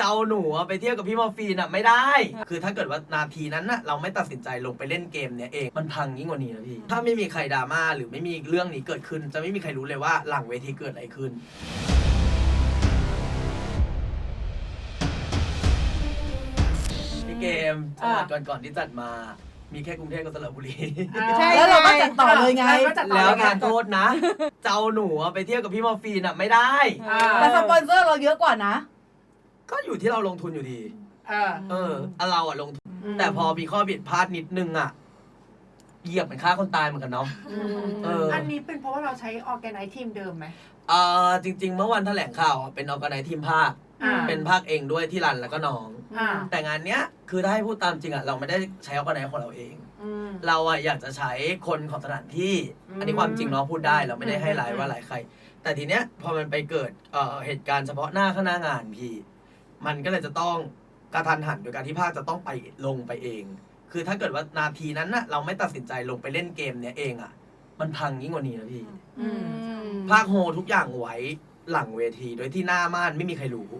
จะเอาหนูอะไปเที่ยวกับพี่มอร์ฟีนอะไม่ได้ คือถ้าเกิดว่านาทีนั้นน่ะเราไม่ตัดสินใจลงไปเล่นเกมเนี้ยเองมันพังยิ่งกว่านี้นะพี่ ถ้าไม่มีใครดราม่าหรือไม่มีเรื่องนี้เกิดขึ้น จะไม่มีใครรู้เลยว่าหลังเวทีเกิดอะไรขึ้น พี่เกมจังหวัดก่อนๆที่จัดมา มีแค่กรุงเทพกับสระบุรี ใช่แล้วเราก็จัดต่อเลยไง ก็จัดต่อแล้วเลยไงงานโทษนะจะเอาหนูอะไปเที่ยวกับพี่มอร์ฟีนอะไม่ได้ อ่า แต่สปอนเซอร์เราเยอะกว่านะ ก็อยู่ที่เราลงทุนอยู่ดี เออ เอออะเราอะลงทุน แต่พอมีข้อผิดพลาดนิดนึงอะเหยียบเป็นฆ่าคนตายเหมือนกันเนาะ เอออั อันนี้เป็นเพราะว่าเราใช้ออแกไนทีมเดิมไหม เออจริง ๆ เมื่อวันแถลงข่าวอะเป็นออกไนทีมภาค อ่า เป็นภาคเองด้วยที่รันแล้วก็น้อง อ่า แต่งานเนี้ยคือถ้าให้พูดตามจริงอะเราไม่ได้ใช้ออกไนของเราเอง อืม เราอะอยากจะใช้คนของสถานที่ อืม อันนี้ความจริงเนาะพูดได้เราไม่ได้ให้รายอืมว่าหลายใคร แต่ทีเนี้ยพอมันไปเกิดเอ่อเหตุการณ์เฉพาะหน้าข้างหน้างานพี่ มันก็เลยจะต้องกระทันหันโดยการที่ภาคจะต้องไปลงไปเอง คือถ้าเกิดว่านาทีนั้นน่ะเราไม่ตัดสินใจลงไปเล่นเกมเนี้ยเองอะมันพังยิ่งกว่านี้นะพี่ อืม ภาคโฮทุกอย่างไว้หลังเวที โดยที่หน้าม่านไม่มีใครรู้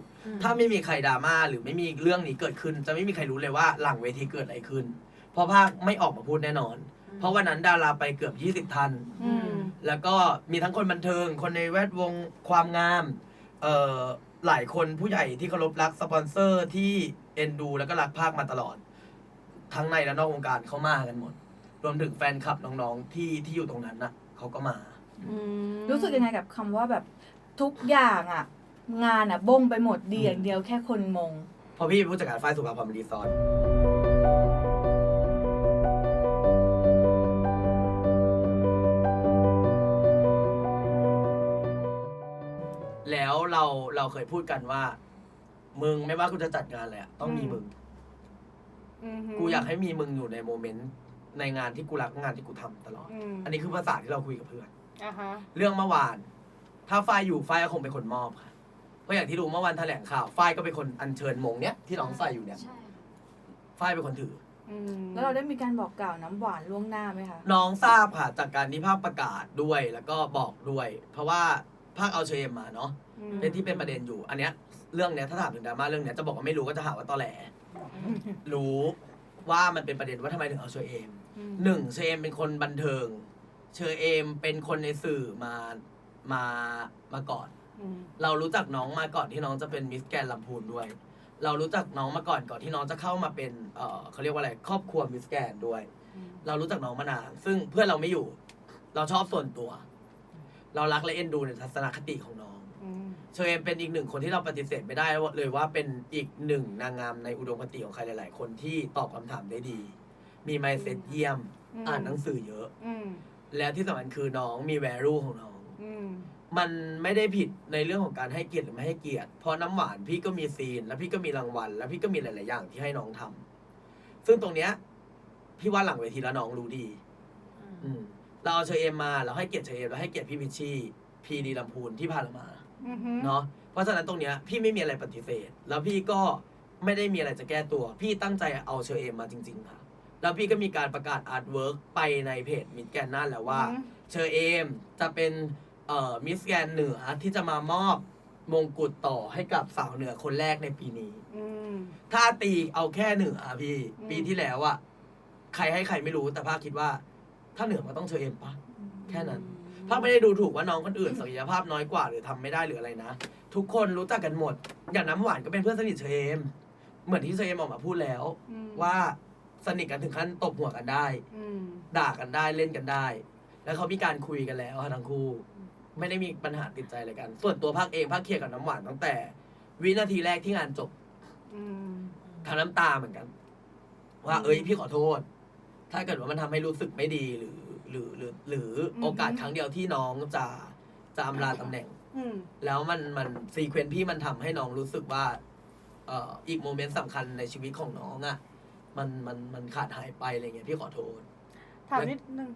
ถ้าไม่มีใครดราม่าหรือไม่มีเรื่องนี้เกิดขึ้น จะไม่มีใครรู้เลยว่าหลังเวทีเกิดอะไรขึ้น เพราะภาคไม่ออกมาพูดแน่นอน เพราะวันนั้นดาราไปเกือบ 20 ท่าน อืม แล้วก็มีทั้งคนบันเทิง คนในแวดวงความงาม เอ่อ หลายคนผู้ใหญ่ที่เคารพรักสปอนเซอร์ที่เอ็นดู แล้วก็รักภาคมาตลอด ทั้งในและนอกวงการเขามากันหมด รวมถึงแฟนคลับน้องๆที่ที่อยู่ตรงนั้นน่ะเขาก็มารู้สึกยังไงกับคำว่าแบบทุกอย่างอะ งานอะบงไปหมดดีอย่างเดียวแค่คนมงเพอพี่เป็นผู้จัดการฝ่ายสุขภาพรีสอร์ท เราเราเคยพูดกันว่า มึงไม่ว่ากูจะจัดงานอะไรอะต้องมีมึงกูอยากให้มีมึงอยู่ในโมเมนต์ในงานที่กูรักงานที่กูทำตลอดอันนี้คือภาษาที่เราคุยกับเพื่อน อ่าฮะ เรื่องเมื่อวาน ถ้าฝ้ายอยู่ฝ้ายก็คงเป็นคนมอบค่ะเพราะอย่างที่รู้เมื่อวานแถลงข่าวฝ้ายก็เป็นคนอัญเชิญมงเนี้ยที่น้องใส่อยู่เนี่ยใช่ ฝ้ายเป็นคนถือแล้วเราได้มีการบอกกล่าวน้ำหวานล่วงหน้าไหมคะ น้องทราบค่ะจากการที่ภาคประกาศด้วยแล้วก็บอกด้วย เพราะว่า ภาคเอาเชมมาเนาะเป็นที่เป็นประเด็นอยู่ อันเนี้ยเรื่องเนี้ยถ้าถามถึงดราม่าเรื่องเนี้ยจะบอกว่าไม่รู้ก็จะหาว่าตอแหล รู้ว่ามันเป็นประเด็นว่าทำไมถึงเอาเชอเอมหนึ่งเชอเอมเป็นคนบันเทิง เชอเอมเป็นคนในสื่อมามามาก่อน เรารู้จักน้องมาก่อนที่น้องจะเป็นมิสแกนลำพูนด้วย เรารู้จักน้องมาก่อนก่อนที่น้องจะเข้ามาเป็นเออเขาเรียกว่าอะไรครอบครัวมิสแกนด้วย เรารู้จักน้องมานานซึ่งเพื่อนเราไม่อยู่ เราชอบส่วนตัว เรารักและเอ็นดูในทัศนคติของน้อง เชอเอมเป็นอีกหนึ่งคนที่เราปฏิเสธไม่ได้เลยว่าเป็นอีกหนึ่งนางงามในอุดมคติของใครหลาย ๆ คนที่ตอบคำถามได้ดี มีไมเซ็ตเยี่ยม อ่านหนังสือเยอะ แล้วที่สำคัญคือน้องมีแวลูของน้อง มันไม่ได้ผิดในเรื่องของการให้เกียรติหรือไม่ให้เกียรติ เพราะน้ำหวานพี่ก็มีซีน แล้วพี่ก็มีรางวัล แล้วพี่ก็มีหลาย ๆ อย่างที่ให้น้องทำซึ่งตรงเนี้ย พี่ว่าหลังเวทีแล้วน้องรู้ดี อืม เราเอาเชอเอมมาเราให้เกียรติเชอเอมเราให้เกียรติพี่พิชชี่พีดีลำพูนที่พาเรามาเนาะเพราะฉะนั้นตรงเนี้ยพี่ไม่มีอะไรปฏิเสธ แล้วพี่ก็ไม่ได้มีอะไรจะแก้ตัว พี่ตั้งใจเอาเชอเอมมาจริง ๆ ค่ะ แล้วพี่ก็มีการประกาศอาร์ตเวิร์กไปในเพจมิดแกนนั่นแล้วว่าเชอเอมจะเป็นเอ่อมิสแกนเหนือที่จะมามอบมงกุฎต่อให้กับสาวเหนือคนแรกในปีนี้ถ้าตีเอาแค่เหนืออะพี่ อืม ปีที่แล้วอะใครให้ใครไม่รู้แต่ภาคคิดว่า ถ้าเหนือมันต้องเชอเอมปะแค่นั้นภาคไม่ได้ดูถูกว่าน้องคนอื่นศักยภาพน้อยกว่าหรือทำไม่ได้หรืออะไรนะ ทุกคนรู้จักกันหมด อย่างน้ำหวานก็เป็นเพื่อนสนิทเชอเอมเหมือนที่เชอเอมออกมาพูดแล้วว่าสนิทกันถึงขั้นตบหัวกันได้ด่ากันได้เล่นกันได้ แล้วเขามีการคุยกันแล้วค่ะทั้งคู่ ไม่ได้มีปัญหาติดใจอะไรกัน ส่วนตัวภาคเองภาคเคลียร์กับน้ำหวานตั้งแต่ วินาทีแรกที่งานจบทั้งน้ำตาเหมือนกัน ว่าอืมเอ้ยพี่ขอโทษ ถ้าเกิดว่ามันทำให้รู้สึกไม่ดีหรือ หรือหรือหรืออมโอกาสครั้งเดียวที่น้องจะจะอำลาตำแหน่งแล้วมันมันซีเควนต์พี่มันทำให้น้องรู้สึกว่าเอ่ออีกโมเมนต์สำคัญในชีวิตของน้องอะ่ะมันมันมันขาดหายไปอะไรเงี้ยพี่ขอโทษถามนิดนึง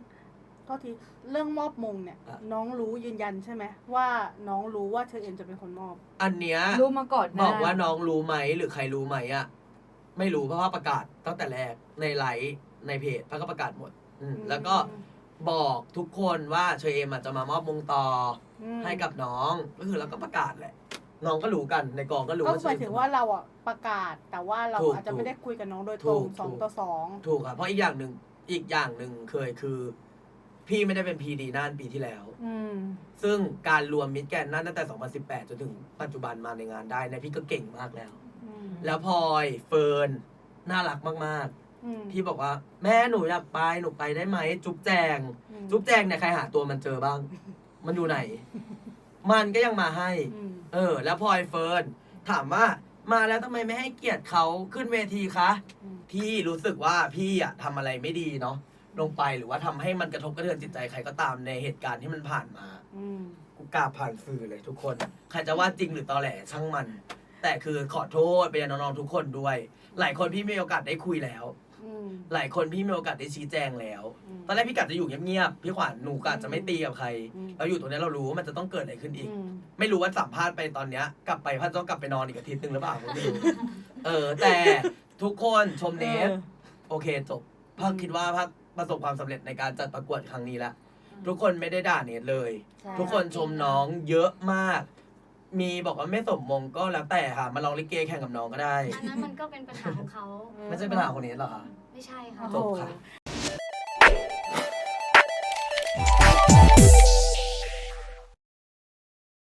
ก็ทีเรื่องมอบมงเนี่ยอะน้องรู้ยืนยันใช่ไหมว่าน้องรู้ว่าเชอเอ็มจะเป็นคนมอบ อันเนี้ยรู้มาก่อนหบน้าอกว่าน้องรู้ไหมหรือใครรู้ไหมอะไม่รู้เพราะว่าประกาศตั้งแต่แรกในไลฟ์ ในเพจพักก็ประกาศหมดอืมแล้วก็บอกทุกคนว่าเชอเอมอะจะมามอบมงต่ออมให้กับน้องก็คือเราก็ประกาศแหละอน้องก็รู้กันในกองก็รู้ก็ว่าหมายถึงว่าเราอะประกาศ แต่ว่าเราถูกอาจจะไม่ได้คุยกับน้องโดยตถูรงกสองถูก ต่อสองถูกครับเพราะอีกอย่างหนึ่งอีกอย่างหนึ่งเคยคือ พี่ไม่ได้เป็นพีดีน่านปีที่แล้ว อืม ซึ่งการรวมมิดแกนนั่นตั้งแต่ 2018 จนถึงปัจจุบันมาในงานได้เนี่ยพี่ก็เก่งมากแล้ว อืม แล้วพลอยเฟิร์นน่ารักมาก อืมๆที่บอกว่า แม่หนูอยากไปหนูไปได้ไหมจุ๊บแจง อืมจุ๊บแจงเนี่ยใครหาตัวมันเจอบ้าง มันอยู่ไหน มันก็ยังมาให้ อืมเออ แล้วพลอยเฟิร์นถามว่ามาแล้วทำไมไม่ให้เกียรติเขาขึ้นเวทีคะอืมพี่รู้สึกว่าพี่อะทำอะไรไม่ดีเนาะลงไปหรือว่าทำให้มันกระทบกระเทือนจิตใจใครก็ตามในเหตุการณ์ที่มันผ่านมา อืมกูกราบผ่านสื่อเลยทุกคน ใครจะว่าจริงหรือตอแหลช่างมัน แต่คือขอโทษไปยังน้องๆทุกคนด้วย หลายคนพี่มีโอกาสได้คุยแล้วอืม หลายคนพี่มีโอกาสได้ชี้แจงแล้วอืมตอนแรกพี่กะจะอยู่เงียบๆพี่ขวัญหนูกะจะไม่ตีกับใครอืมเราอยู่ตรงนี้เรารู้ว่ามันจะต้องเกิดอะไรขึ้นอีกอืมไม่รู้ว่าสัมภาษณ์ไปตอนเนี้ยกลับไปพันต้องกลับไปนอนอีกอาทิตย์หนึ่งหรือเปล่าไม่รู้เออ แต่ทุกคนชมเนสออโอเคจบพักอืมคิดว่าพักประสบความสำเร็จในการจัดประกวดครั้งนี้แล้วทุกคนไม่ได้ด่าเนทเลยใช่ทุกคนชมน้องเยอะมาก มีบอกว่าไม่สมมงก็แล้วแต่ค่ะ มาลองลิเกแข่งกับน้องก็ได้ อันนั้นมันก็เป็นปัญหาของเขา ไม่ใช่ปัญหาของเนทหรอคะ ไม่ใช่ค่ะ จบค่ะ